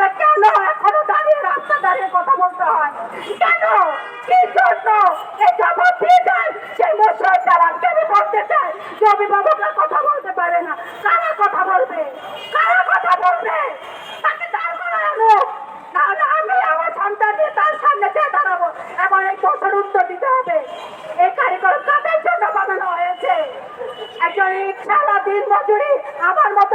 তোমরা কেন এখনও দাঁড়িয়ে রাস্তা দাঁড়িয়ে কথা বলতে হয়? কেন? কি জন্য? যায় মশাই যে অভিভাবকরা কথা বলতে পারে না। কারা কথা বলবে? কারা কথা বলবে? তাকে দাঁড় করানো তাহলে আমি আমার সন্তান নিয়ে তার সামনে যেয়ে দাঁড়াবো এবং এই প্রশ্নের উত্তর দিতে হবে। এই কারিগর কাদের জন্য বানানো হয়েছে? একজন খেলা দিন মজুরি আমার মতো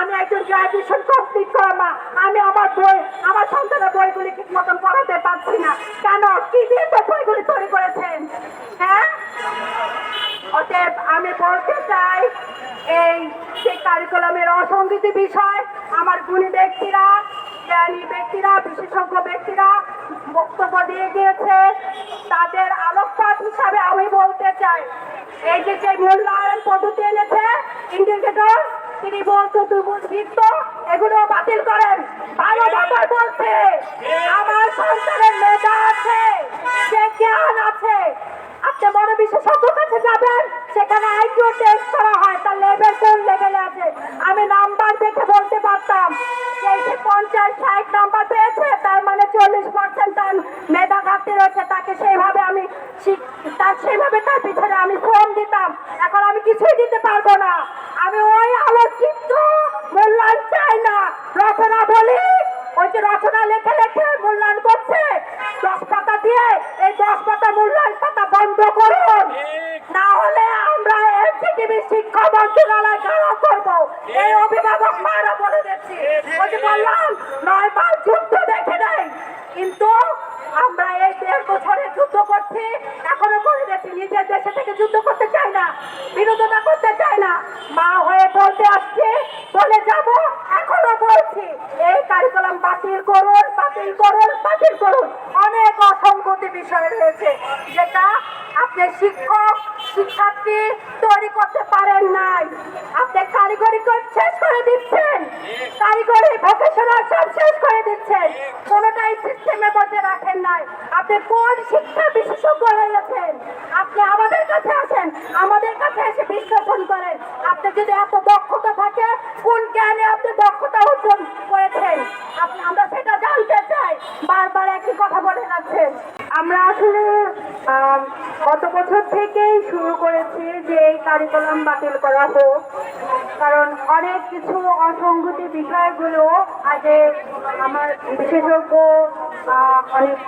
আমি একজন গ্রাজুয়েশন কমপ্লিট করা মা। আমি আমার বই, আমার সন্তানের বইগুলি ঠিক মতন পড়াতে পারছি না। কেন? কি দিয়ে তো বইগুলি তৈরি করেছেন? হ্যাঁ? অতএব আমি বলতে চাই, এই যে কারিকুলামের অসঙ্গতি বিষয়, আমার গুণী ব্যক্তিরা, জ্ঞানী ব্যক্তিরা, বিশেষজ্ঞ ব্যক্তিরা বক্তব্য দিয়ে গিয়েছে। তাদের আলোকপাত হিসাবে আমি বলতে চাই, এই যে যে মূল্যায়ন পদ্ধতি এনেছে ইন্ডিকেটর ত্রিভুজ চতুর্ভুজ বৃত্ত এগুলো বাতিল করেন ভালো ব্যাপার বলছে আমার সন্তানের মেধা আছে সে জ্ঞান আছে আপনি বড় বিশেষজ্ঞ কাছে যাবেন সেখানে আইকিউ টেস্ট করা হয় তার লেভেল কোন লেভেলে আছে আমি নাম্বার দেখে বলতে পারতাম যে সে পঞ্চাশ ষাট নাম্বার পেয়েছে তার মানে চল্লিশ পার্সেন্ট তার মেধা ঘাটতি রয়েছে তাকে সেইভাবে আমি তার সেইভাবে তার পিছনে আমি শ্রম দিতাম এখন আমি কিছুই দিতে পারব না আমি ওই না হলে আমরা এলসিটিভি শিক্ষা মন্ত্রণালয় ঘেরাও করব? এই অভিভাবক মারা বলে দিচ্ছি। বললাম নয় মাস যুদ্ধ দেখে নেই। কিন্তু আমরা এই দেড় বছরে যুদ্ধ করছি, এখনও করে দিচ্ছি নিজের দেশে থেকে যুদ্ধ করতে চাই না, বিরোধিতা করতে চাই না। মা হয়ে বলতে আসছি, বলে যাব, এখনও বলছি। এই কারিকুলাম বাতিল করুন বাতিল করুন বাতিল করুন। অনেক অসঙ্গতি বিষয় রয়েছে, যেটা আপনি শিক্ষক, শিক্ষার্থী তৈরি করতে পারেন নাই। আপনি কারিগরি শেষ করে দিচ্ছেন। কারিগরি ভোকেশনাল সব শেষ করে দিচ্ছেন। কোনোটাই সিস্টেমের মধ্যে রাখেন নাই। আপনি কোন শিক্ষা বিশেষজ্ঞ হয়েছেন আপনি আমাদের কাছে আসেন। আমাদের কাছে এসে বিশ্লেষণ করেন। আপনি যদি এত দক্ষতা থাকে, কোন জ্ঞানে আপনি দক্ষতা অর্জন করেছেন? আপনি আমরা সেটা জানতে চাই। বারবার একই কথা বলে যাচ্ছেন। আমরা আসলে গত বছর থেকেই শুরু করেছি যে এই কারিকুলাম বাতিল করা হোক। কারণ অনেক কিছু অসঙ্গতি বিষয়গুলো আগে আমার বিশেষজ্ঞ অনেক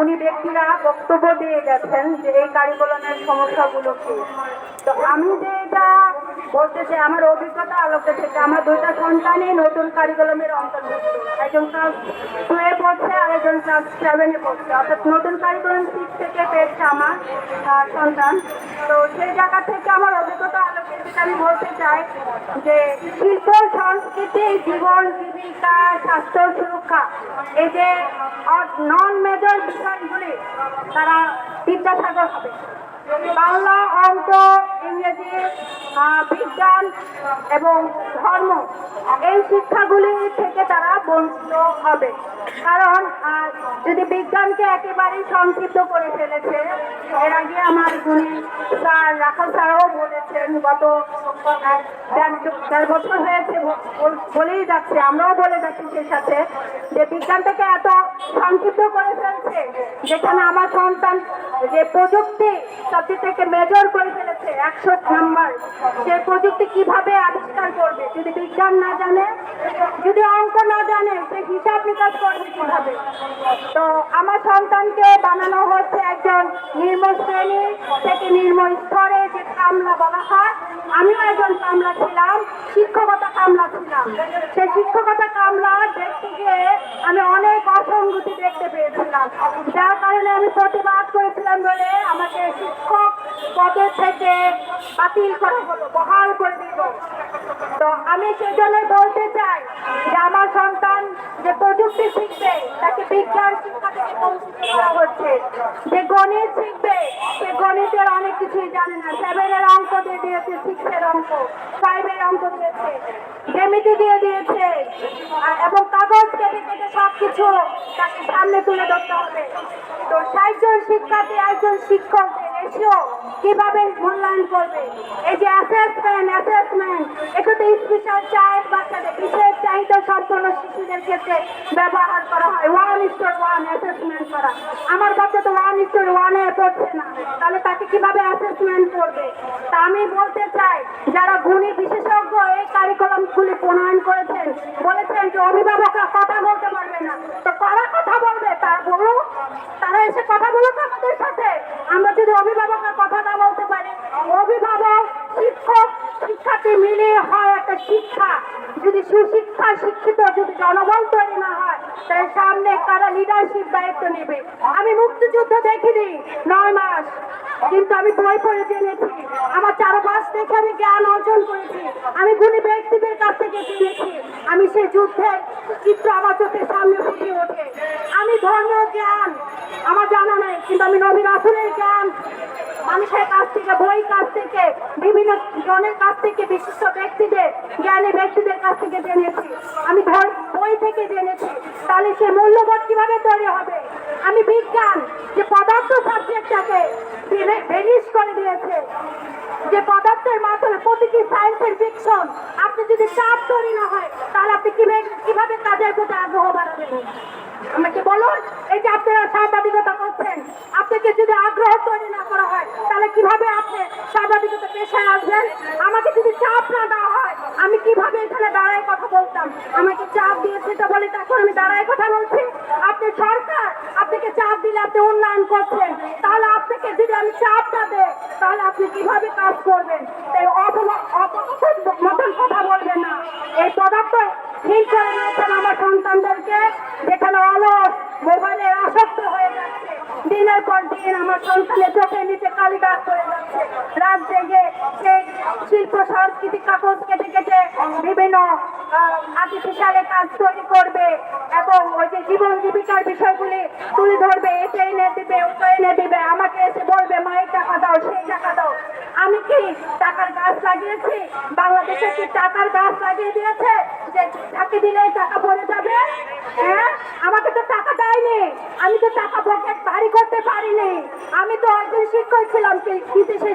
উনি ব্যক্তিরা বক্তব্য দিয়ে গেছেন যে এই কারিকুলামের সমস্যাগুলো কি। তো আমি যে এটা বলতে চাই আমার অভিজ্ঞতা আলোকে থেকে আমার দুইটা সন্তানই নতুন কারিকুলামের অন্তর্ভুক্ত। একজন ক্লাস টুয়ে পড়ছে আর একজন ক্লাস সেভেনে পড়ছে। অর্থাৎ নতুন কারিকুলাম সিক্স থেকে পেয়েছে আমার সন্তান। তো সেই জায়গা থেকে আমার অভিজ্ঞতা আলোকে থেকে আমি বলতে চাই যে শিল্প সংস্কৃতি, জীবন, জীবিকা, স্বাস্থ্য, সুরক্ষা, এই যে নন মেজর বিষয়গুলি তারা বিদ্যাসাগর হবে। বাংলা অঙ্ক ইংরেজি বিজ্ঞান এবং ধর্ম, এই শিক্ষাগুলি থেকে তারা বঞ্চিত হবে। কারণ যদি বিজ্ঞানকে একেবারেই সংক্ষিপ্ত করে ফেলেছে, এর আগে আমার গুণী স্যার রাখাল স্যারও বলেছেন, গত দেড় বছর হয়েছে বলেই যাচ্ছে, আমরাও বলে যাচ্ছি সেই সাথে, যে বিজ্ঞানটাকে এত সংক্ষিপ্ত করে ফেলছে, যেখানে আমার সন্তান যে প্রযুক্তি সাবজেক্ট থেকে মেজর করে ফেলেছে, একশো নাম্বার। সে প্রযুক্তি কীভাবে আবিষ্কার করবে? যদি বিজ্ঞান না জানে, যদি অঙ্ক না জানে, সে হিসাব নিকাশ করবে কীভাবে? তো আমার সন্তানকে বানানো হচ্ছে একজন নিম্ন শ্রেণি থেকে নিম্ন স্তরে, যে কামলা বলা হয়। আমিও একজন কামলা ছিলাম। কামলা ছিলাম। সেই শিক্ষকতা কামলা দেখতে গিয়ে আমি অনেক অসঙ্গতি দেখতে পেয়েছিলাম। যার কারণে আমি প্রতিবাদ করেছিলাম বলে আমাকে শিক্ষক পদের থেকে বাতিল করা হলো, বহাল করে দিল। তো আমি সেজন্য বলতে চাই যে আমার সন্তান যে প্রযুক্তি শিখবে, তাকে যে গণিত শিখবে, সে গণিতের অনেক কিছুই জানে না। সেভেনের অঙ্ক দিয়ে দিয়েছে সিক্সের অঙ্ক ফাইভের অঙ্ক দিয়েছে, জ্যামিতি দিয়ে দিয়েছে এবং কাগজ কেটে কেটে সব কিছু তাকে সামনে তুলে ধরতে হবে। তো ষাট জন শিক্ষার্থী, একজন শিক্ষক রেশিও কীভাবে মূল্যায়ন করবে? এই যে অ্যাসেসমেন্ট অ্যাসেসমেন্ট এটাতে স্পেশাল চাইল্ড বাচ্চাদের বিশেষ চাহিদা সম্পন্ন শিশুদের ক্ষেত্রে ব্যবহার করা হয়। ওয়ান স্টোর ওয়ান অ্যাসেসমেন্ট করা। আমার বাচ্চা তো ওয়ান স্টোর ওয়ানে পড়ছে না। তাহলে তাকে কীভাবে অ্যাসেসমেন্ট করবে? তা আমি বলতে চাই, যারা গুণী বিশেষজ্ঞ এই কারিকুলামগুলি প্রণয়ন করেছেন, বলেছেন যে অভিভাবকরা কথা বলতে পারবে না। তো কারা কথা বলবে, তা বলুক তারা এসে কথা বলুক আমাদের সাথে। আমরা যদি অভিভাবকের কথা না বলতে পারি, অভিভাবক, শিক্ষক, শিক্ষার্থী মিলিয়ে হয় একটা শিক্ষা। যদি সুশিক্ষা শিক্ষিত যদি জনবল তৈরি না হয়, তাহলে সামনে কারা লিডারশিপ দায়িত্ব নেবে? আমি মুক্তিযুদ্ধ দেখিনি, নয় মাস। কিন্তু আমি বই পড়ে জেনেছি। আমার চারপাশ থেকে আমি জ্ঞান অর্জন করেছি। আমি গুণী ব্যক্তিদের কাছ থেকে জেনেছি। আমি সেই যুদ্ধের চিত্র আমার চোখের সামনে ফুটে ওঠে। আমি ধর্মীয় জ্ঞান, আমার জানা নেই, কিন্তু আমি নবীর আসলের জ্ঞান। মানুষের কাছ থেকে বই কাছ থেকে, বিভিন্ন জনের কাছ থেকে, বিশিষ্ট ব্যক্তিদের, জ্ঞানী ব্যক্তিদের কাছ থেকে জেনেছি। আমি বই থেকে জেনেছি। তাহলে সে মূল্যবোধ কীভাবে তৈরি হবে? আমি বিজ্ঞান, যে পদার্থ সাবজেক্টটাকে ভেনিশ করে দিয়েছে, যে পদার্থের মাধ্যমে আপনি যদি চাপ তৈরি না হয়, তাহলে আপনি কীভাবে কীভাবে কাজের প্রতি আগ্রহ বাড়াবেন? আমাকে বলুন, এই যে আপনারা সাংবাদিকতা করছেন, আপনাকে যদি আগ্রহ তৈরি না করা হয়, তাহলে কীভাবে আপনি সাংবাদিকতা পেশায় আসবেন? আমাকে যদি চাপ না দেওয়া হয়, আমি কীভাবে এখানে দাঁড়ায় কথা বলতাম? আমাকে চাপ দিয়েছে তো বলে তখন আমি দাঁড়ায় কথা বলছি। আপনি সরকার, আপনাকে চাপ দিলে আপনি উন্নয়ন করছেন। তাহলে আপনাকে যদি আমি চাপ না দেয় তাহলে আপনি কীভাবে কাজ করবেন? তাই অপমা- অপমানের মতন কথা বলবেন না। এই পদার্থ ঠিক করে নিয়েছেন আমার সন্তানদেরকে যেখানে অলস, মোবাইলে আসক্ত হয়ে যাচ্ছে, দিনের পর দিন আমার সন্তানের চোখের নিচে কালিদাস করে যাচ্ছে। রাত জেগে সেই শিল্প সাংস্কৃতিক কাগজ কেটে কেটে বিভিন্ন আর্টিফিশিয়ালের কাজ তৈরি করবে এবং ওই যে জীবন জীবিকার বিষয়গুলি তুলে ধরবে, এটা এনে দিবে, ওটা এনে দিবে, আমাকে এসে বলবে, মা, এই টাকা দাও, সেই টাকা দাও। আমি কি টাকার গাছ লাগিয়েছি? বাংলাদেশে কি টাকার গাছ লাগিয়ে দিয়েছে যে যাকে দিলে টাকা পড়ে যাবে? হ্যাঁ? আমাকে তো টাকা দেয়নি। আমি তো টাকা পকেট ভারী করতে পারিনি। আমি তো একজন শিক্ষক ছিলাম, সেই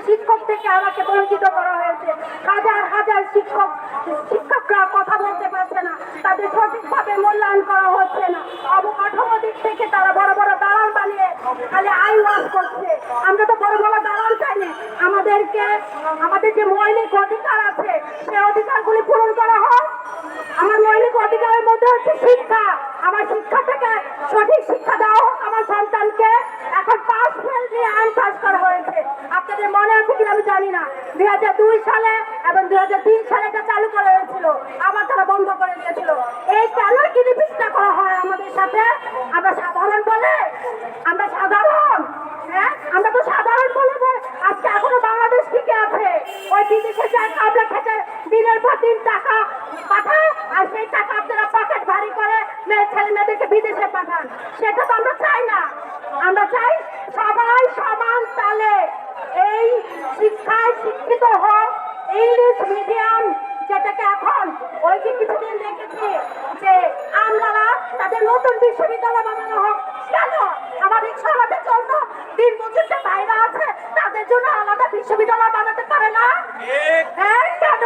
শিক্ষক থেকে আমাকে বঞ্চিত করা হয়েছে। হাজার হাজার শিক্ষক, শিক্ষকরা কথা বলতে পারছে না। তাদের সঠিকভাবে মূল্যায়ন করা হচ্ছে না। অবকাঠামো দিক থেকে তারা বড় বড় দালাল বানিয়ে খালি আই ওয়াশ করছে। আমরা তো বড় বড় দালাল চাইনি আমাদেরকে, আমাদের যে মৌলিক অধিকার আছে, সেই অধিকারগুলি পূরণ করা হোক। আমার মৌলিক অধিকারের মধ্যে হচ্ছে শিক্ষা। আমার শিক্ষা থেকে সঠিক শিক্ষা দেওয়া হোক আমার সন্তানকে এখন পাস ফেল দিয়ে আইন পাস করা হয়েছে আপনাদের মনে আছে কিনা আমি জানি না। দুই হাজার দুই সালে এবং দুই হাজার তিন সালে এটা চালু করা হয়েছিল। আবার তারা বন্ধ করে দিয়েছিল। এই কেন কিনিপিসটা করা হয় আমাদের সাথে? আমরা সাধারণ বলে? আমরা সাধারণ? হ্যাঁ? আমরা তো সাধারণ বলে আজকে এখনও বাংলাদেশ টিকে আছে। ওই বিদেশে যায় কামলা খেতে দিনের পর দিন টাকা পাঠায়, আর সেই টাকা আপনারা পকেট ভারী করে মেয়ে ছেলে মেয়েদেরকে বিদেশে পাঠান। সেটা তো আমরা চাই না। আমরা চাই সবাই সমান তালে। এই শিক্ষায় শিক্ষিত হোক ইংলিশ মিডিয়াম যেটাকে এখন ওই যে কিছুদিন দেখেছি যে আমরা তাদের নতুন বিশ্ববিদ্যালয় বানানো হোক। কেন? আমার রিক্সাওয়ালাদের জন্য দিন মজুর যে ভাইরা আছে তাদের জন্য আলাদা বিশ্ববিদ্যালয় বানাতে পারে না। হ্যাঁ কেন?